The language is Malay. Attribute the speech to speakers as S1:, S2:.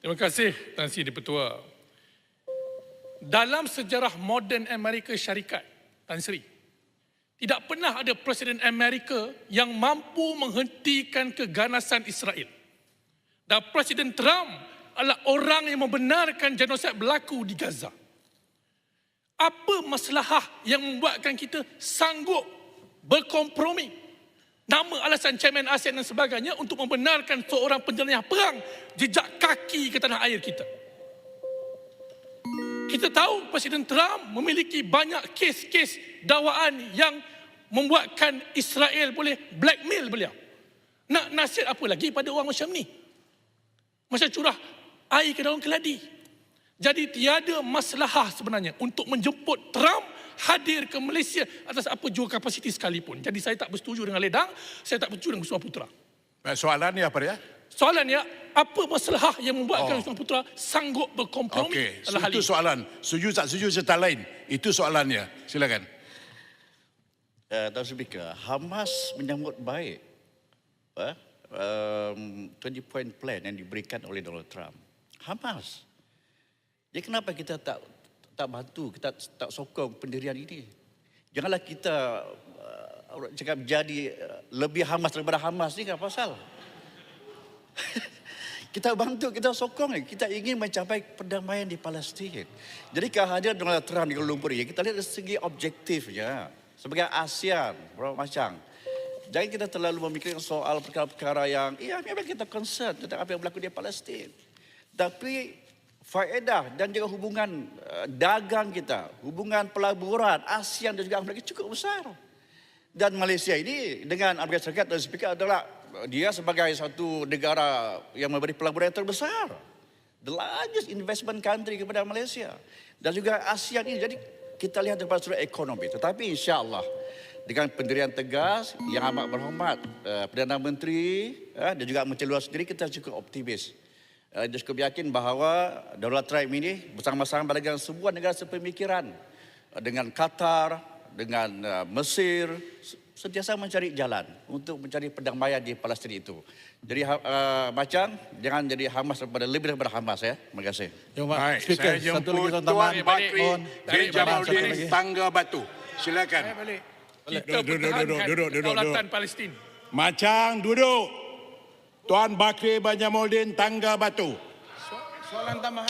S1: Terima kasih Tan Sri Dipertua. Dalam sejarah moden Amerika Syarikat, Tan Sri, tidak pernah ada Presiden Amerika yang mampu menghentikan keganasan Israel. Dan Presiden Trump adalah orang yang membenarkan genosid berlaku di Gaza. Apa masalah yang membuatkan kita sanggup berkompromi nama alasan chairman ASEAN dan sebagainya untuk membenarkan seorang penjelajah perang jejak kaki ke tanah air kita. Kita tahu Presiden Trump memiliki banyak kes-kes dakwaan yang membuatkan Israel boleh blackmail beliau. Nak nasihat apa lagi pada orang macam ni? Macam curah air ke daun keladi. Jadi tiada masalah sebenarnya untuk menjemput Trump hadir ke Malaysia atas apa jua kapasiti sekalipun. Jadi saya tak bersetuju dengan Ledang, saya tak bersetuju dengan Kusuma Putra.
S2: Eh, Soalannya apa dia?
S1: Soalannya, apa masalah yang membuatkan
S2: Oh.
S1: Kusuma Putra sanggup berkompromi dalam hal
S2: itu
S1: ini?
S2: soalan. Setuju tak setuju serta lain. Itu soalannya. Silakan.
S3: uh, Tuan Speaker, Hamas menyambut baik uh, um, 20 point plan yang diberikan oleh Donald Trump. Hamas. Jadi kenapa kita tak tak bantu, kita tak sokong pendirian ini? Janganlah kita uh, cakap jadi uh, lebih Hamas daripada Hamas ni kan pasal. kita bantu, kita sokong. Kita ingin mencapai perdamaian di Palestin. Jadi kehadiran Donald Trump di Kuala Lumpur ini, kita lihat dari segi objektifnya. Sebagai ASEAN, berapa macam. Jangan kita terlalu memikirkan soal perkara-perkara yang, ya memang kita concern tentang apa yang berlaku di Palestin. Tapi faedah dan juga hubungan uh, dagang kita, hubungan pelaburan ASEAN dan juga Amerika cukup besar. Dan Malaysia ini dengan Amerika Serikat dan Speaker adalah dia sebagai satu negara yang memberi pelaburan yang terbesar. The largest investment country kepada Malaysia. Dan juga ASEAN ini. Jadi kita lihat daripada sudut ekonomi. Tetapi insya Allah dengan pendirian tegas yang amat berhormat uh, Perdana Menteri dan juga Menteri Luar sendiri kita cukup optimis. Uh, dia cukup yakin bahawa Donald Trump ini bersama-sama dengan sebuah negara sepemikiran uh, dengan Qatar, dengan uh, Mesir sentiasa mencari jalan untuk mencari perdamaian di Palestin itu. Jadi uh, macam jangan jadi Hamas daripada lebih daripada Hamas ya. Terima kasih.
S4: Jom.
S2: Baik,
S4: Speaker,
S2: saya
S4: satu
S2: jemput
S4: lagi tuan
S2: Tuan. Bakri
S4: satu
S2: Jamaluddin. Tangga Batu. Silakan.
S1: Kita
S2: Duduk, duduk,
S1: pertahankan
S2: duduk, duduk, duduk.
S1: Palestin.
S2: Macang duduk. Tuan Bakri Banjamuddin Tangga Batu.
S5: Soalan tambahan.